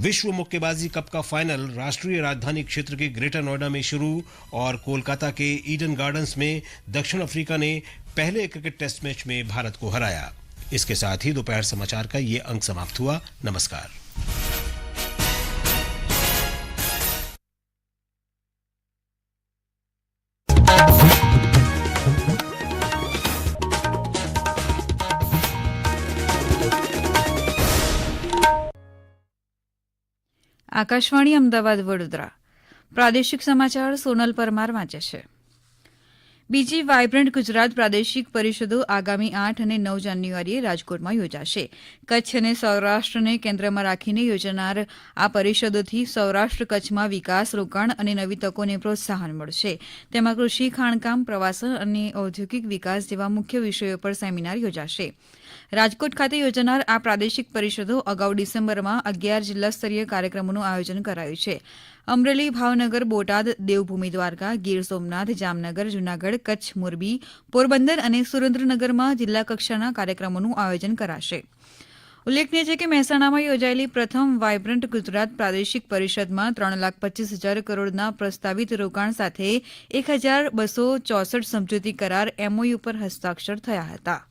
विश्व मुक्केबाजी कप का फाइनल राष्ट्रीय राजधानी क्षेत्र के ग्रेटर नोएडा में शुरू और कोलकाता के ईडन गार्डन्स में दक्षिण अफ्रीका ने पहले क्रिकेट टेस्ट मैच में भारत को हराया। इसके साथ ही दोपहर समाचार का ये अंक समाप्त हुआ। नमस्कार। આકાશવાણી અમદાવાદ વડોદરા પ્રાદેશિક સમાચાર સોનલ પરમાર વાંચે છે. બીજી વાયબ્રન્ટ ગુજરાત પ્રાદેશિક પરિષદો આગામી આઠ અને નવ જાન્યુઆરીએ રાજકોટમાં યોજાશે. કચ્છ અને સૌરાષ્ટ્રને કેન્દ્રમાં રાખીને યોજાનાર આ પરિષદોથી સૌરાષ્ટ્ર કચ્છમાં વિકાસ, રોકાણ અને નવી તકોને પ્રોત્સાહન મળશે. તેમાં કૃષિ, ખાણકામ, પ્રવાસન અને ઔદ્યોગિક વિકાસ જેવા મુખ્ય વિષયો પર સેમિનાર યોજાશે. રાજકોટ ખાતે યોજાનાર આ પ્રાદેશિક પરિષદો અગાઉ ડિસેમ્બરમાં અગિયાર જિલ્લા સ્તરીય કાર્યક્રમોનું આયોજન કરાયું છે. અમરેલી, ભાવનગર, બોટાદ, દેવભૂમિ દ્વારકા, ગીર સોમનાથ, જામનગર, જૂનાગઢ, કચ્છ, મોરબી, પોરબંદર અને સુરેન્દ્રનગરમાં જિલ્લા કક્ષાના કાર્યક્રમોનું આયોજન કરાશે. ઉલ્લેખનીય છે કે મહેસાણામાં યોજાયેલી પ્રથમ વાયબ્રન્ટ ગુજરાત પ્રાદેશિક પરિષદમાં ત્રણ લાખ પચીસ હજાર કરોડના પ્રસ્તાવિત રોકાણ સાથે એક હજાર બસો ચોસઠ સમજૂતી કરાર એમઓયુ પર હસ્તાક્ષર થયા હતા.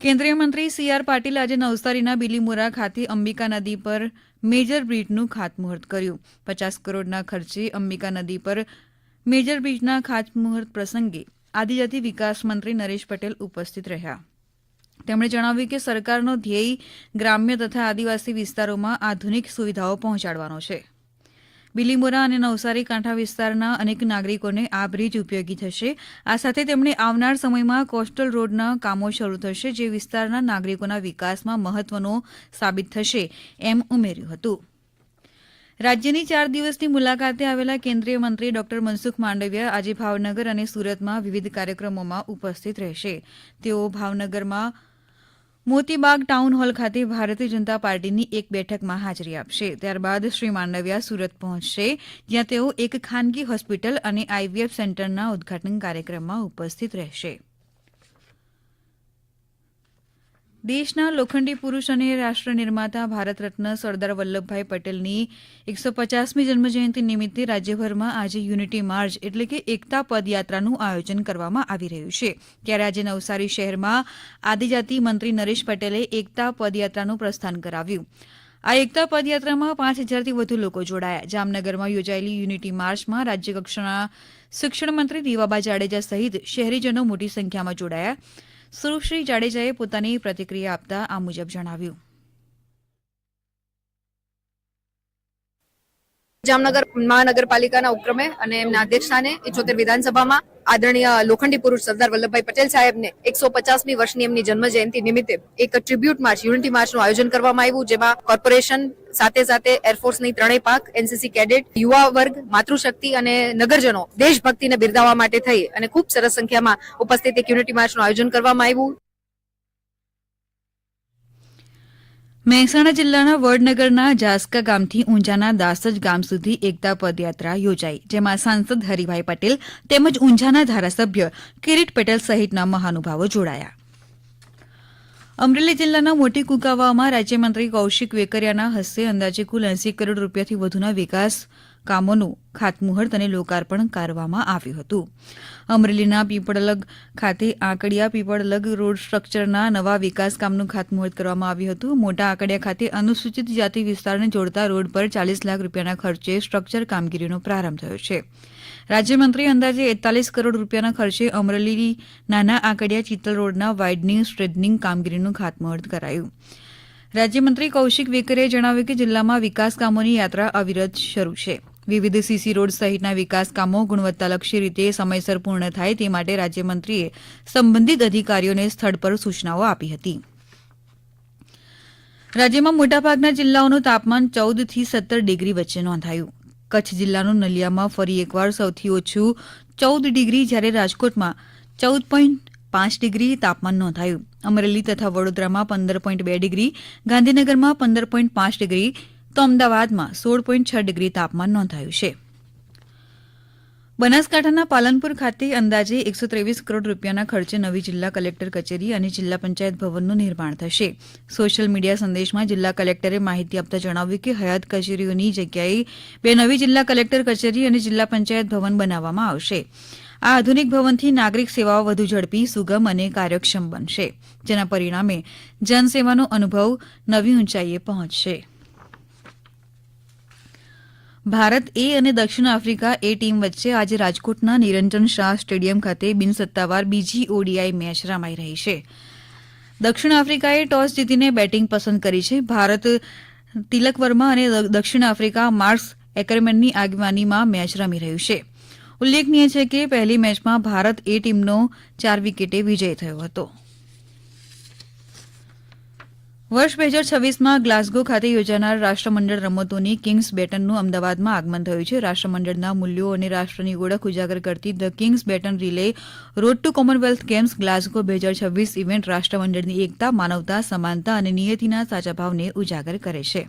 કેન્દ્રીય મંત્રી સી આર પાટીલ આજે નવસારીના બિલીમોરા ખાતે અંબિકા નદી પર મેજર બ્રિજનું ખાતમુહૂર્ત કર્યું. પચાસ કરોડના ખર્ચે અંબિકા નદી પર મેજર બ્રિજના ખાતમુહૂર્ત પ્રસંગે આદિજાતિ વિકાસ મંત્રી નરેશ પટેલ ઉપસ્થિત રહ્યા. તેમણે જણાવ્યું કે સરકારનો ધ્યેય ગ્રામ્ય તથા આદિવાસી વિસ્તારોમાં આધુનિક સુવિધાઓ પહોંચાડવાનો છે. બિલીમોરા અને નવસારી કાંઠા વિસ્તારના અનેક નાગરિકોને આ બ્રિજ ઉપયોગી થશે. આ સાથે તેમણે આવનાર સમયમાં કોસ્ટલ રોડના કામો શરૂ થશે જે વિસ્તારના નાગરિકોના વિકાસમાં મહત્વનો સાબિત થશે એમ ઉમેર્યું હતું. રાજ્યની ચાર દિવસની મુલાકાતે આવેલા કેન્દ્રીય મંત્રી ડોક્ટર મનસુખ માંડવિયા આજે ભાવનગર અને સુરતમાં વિવિધ કાર્યક્રમોમાં ઉપસ્થિત રહેશે. તેઓ ભાવનગરમાં મોતીબાગ ટાઉન હોલ ખાતે ભારતીય જનતા પાર્ટીની એક બેઠકમાં હાજરી આપશે. ત્યારબાદ શ્રી માંડવિયા સુરત પહોંચશે, જ્યાં તેઓ એક ખાનગી હોસ્પિટલ અને આઈવીએફ સેન્ટરના ઉદઘાટન કાર્યક્રમમાં ઉપસ્થિત રહેશે. દેશના લોખંડી પુરુષ અને રાષ્ટ્ર નિર્માતા ભારત રત્ન સરદાર વલ્લભભાઈ પટેલની એકસો પચાસમી જન્મજયંતિ નિમિત્તે રાજ્યભરમાં આજે યુનિટી માર્ચ એટલે કે એકતા પદયાત્રાનું આયોજન કરવામાં આવી રહ્યું છે. ત્યારે આજે નવસારી શહેરમાં આદિજાતિ મંત્રી નરેશ પટેલે એકતા પદયાત્રાનું પ્રસ્થાન કરાવ્યું. આ એકતા પદયાત્રામાં પાંચ હજારથી વધુ લોકો જોડાયા. જામનગરમાં યોજાયેલી યુનિટી માર્ચમાં રાજ્યકક્ષાના શિક્ષણ મંત્રી રીવાબા જાડેજા સહિત શહેરીજનો મોટી સંખ્યામાં જોડાયા. સુશ્રી જાડેજાએ પોતાની પ્રતિક્રિયા આપતા આ મુજબ જણાવ્યું. જામનગર મહાનગરપાલિકાના ઉપક્રમે અને એમના અધ્યક્ષસ્થાને ઇઠોતેર વિધાનસભામાં આદરણીય લોખંડી પુરુષ સરદાર વલ્લભભાઈ પટેલ સાહેબને એકસો પચાસમી વર્ષની એમની જન્મ જયંતિ નિમિત્તે એક ટ્રિબ્યુટ માર્ચ યુનિટી માર્ચનું આયોજન કરવામાં આવ્યું, જેમાં કોર્પોરેશન સાથે સાથે એરફોર્સની ત્રણેય પાક એનસીસી કેડેટ યુવા વર્ગ, માતૃશક્તિ અને નગરજનો દેશભક્તિને બિરદાવવા માટે થઈ અને ખૂબ સરસ સંખ્યામાં ઉપસ્થિત એક યુનિટી માર્ચનું આયોજન કરવામાં આવ્યું. મહેસાણા જિલ્લાના વડનગરના જાસકા ગામથી ઊંઝાના દાસજ ગામ સુધી એકતા પદયાત્રા યોજાઈ, જેમાં સાંસદ હરિભાઈ પટેલ તેમજ ઊંઝાના ધારાસભ્ય કિરીટ પટેલ સહિતના મહાનુભાવો જોડાયા. અમરેલી જિલ્લાના મોટી કુંકાવામાં રાજ્યમંત્રી કૌશિક વેકરિયાના હસ્તે અંદાજે કુલ એંસી કરોડ રૂપિયાથી વધુના વિકાસ કામોનું ખાતમુહૂર્ત અને લોકાર્પણ કરવામાં આવ્યું હતું. અમરેલીના પીપળલગ ખાતે આંકડિયા પીપળલગ રોડ સ્ટ્રક્ચરના નવા વિકાસ કામનું ખાતમુહૂર્ત કરવામાં આવ્યું હતું. મોટા આંકડિયા ખાતે અનુસૂચિત જાતિ વિસ્તારને જોડતા રોડ પર ચાલીસ લાખ રૂપિયાના ખર્ચે સ્ટ્રક્ચર કામગીરીનો પ્રારંભ થયો છે. રાજ્યમંત્રી અંદાજે એકતાલીસ કરોડ રૂપિયાના ખર્ચે અમરેલી નાના આંકડિયા ચિત્તલ રોડના વાઇડનિંગ સ્ટ્રેટનિંગ કામગીરીનું ખાતમુહૂર્ત કરાયું. રાજ્યમંત્રી કૌશિક વેકરે જણાવ્યું કે જિલ્લામાં વિકાસ કામોની યાત્રા અવિરત શરૂ છે. વિવિધ સીસી રોડ સહિતના વિકાસ ગુણવત્તાલક્ષી રીતે સમયસર પૂર્ણ થાય તે માટે રાજ્યમંત્રીએ સંબંધિત અધિકારીઓને સ્થળ પર સૂચનાઓ આપી હતી. રાજ્યમાં મોટાભાગના જિલ્લાઓનું તાપમાન ચૌદથી સત્તર ડિગ્રી વચ્ચે નોંધાયું. કચ્છ જિલ્લાનું નલિયામાં ફરી એકવાર સૌથી ઓછું ચૌદ ડિગ્રી જ્યારે રાજકોટમાં ચૌદ પોઈન્ટ પાંચ ડિગ્રી તાપમાન નોંધાયું. અમરેલી તથા વડોદરામાં પંદર પોઈન્ટ બે ડિગ્રી, ગાંધીનગરમાં પંદર પોઈન્ટ પાંચ ડિગ્રી તો અમદાવાદમાં સોળ પોઈન્ટ છ ડિગ્રી તાપમાન નોંધાયું છે. બનાસકાંઠાના પાલનપુર ખાતે અંદાજે એકસો ત્રેવીસ કરોડ રૂપિયાના ખર્ચે નવી જિલ્લા કલેક્ટર કચેરી અને જિલ્લા પંચાયત ભવનનું નિર્માણ થશે. સોશિયલ મીડિયા સંદેશમાં જિલ્લા કલેક્ટરે માહિતી આપતા જણાવ્યું કે હયાત કચેરીઓની જગ્યાએ બે નવી જિલ્લા કલેક્ટર કચેરી અને જિલ્લા પંચાયત ભવન બનાવવામાં આવશે. આ આધુનિક ભવનથી નાગરિક સેવાઓ વધુ ઝડપી, સુગમ અને કાર્યક્ષમ બનશે, જેના પરિણામે જનસેવાનો અનુભવ નવી ઊંચાઈએ પહોંચશે. ભારત એ અને દક્ષિણ આફ્રિકા એ ટીમ વચ્ચે આજે રાજકોટના નિરંજન શાહ સ્ટેડિયમ ખાતે બિનસત્તાવાર બીજી ઓડીઆઈ મેચ રમાઈ રહી છે. દક્ષિણ આફ્રિકાએ ટોસ જીતીને બેટિંગ પસંદ કરી છે. ભારત તિલક વર્મા અને દક્ષિણ આફ્રિકા માર્ક્સ એકરમેનની આગેવાનીમાં મેચ રમી રહ્યું છે. ઉલ્લેખનીય છે કે પહેલી મેચમાં ભારત એ ટીમનો ચાર વિકેટે વિજય થયો હતો. વર્ષ બે હજાર છવ્વીસમાં ગ્લાસગો ખાતે યોજાનાર રાષ્ટ્રમંડળ રમતોની કિંગ્સ બેટનનું અમદાવાદમાં આગમન થયું છે. રાષ્ટ્રમંડળના મૂલ્યો અને રાષ્ટ્રની ઓળખ ઉજાગર કરતી the King's baton relay road to Commonwealth Games Glasgow બે હજાર છવ્વીસ ઇવેન્ટ રાષ્ટ્રમંડળની એકતા, માનવતા, સમાનતા અને નિયતિના સાચા ભાવને ઉજાગર કરે છે.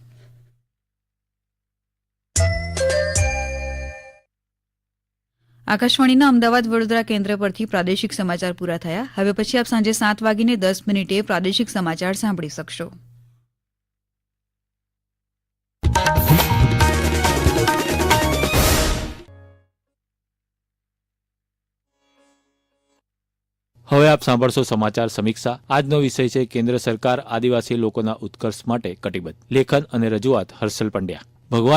આકાશવાણીના અમદાવાદ વડોદરા કેન્દ્ર પરથી પ્રાદેશિક સમાચાર પૂરા થયા. હવે પછી આપ સાંજે સાત વાગીને દસ મિનિટે પ્રાદેશિક સમાચાર સાંભળી શકશો. હવે આપ સાંભળશો સમાચાર સમીક્ષા. આજનો વિષય છે કેન્દ્ર સરકાર આદિવાસી લોકોના ઉત્કર્ષ માટે કટિબદ્ધ. લેખન અને રજૂઆત હર્ષલ પંડ્યા. ભગવાન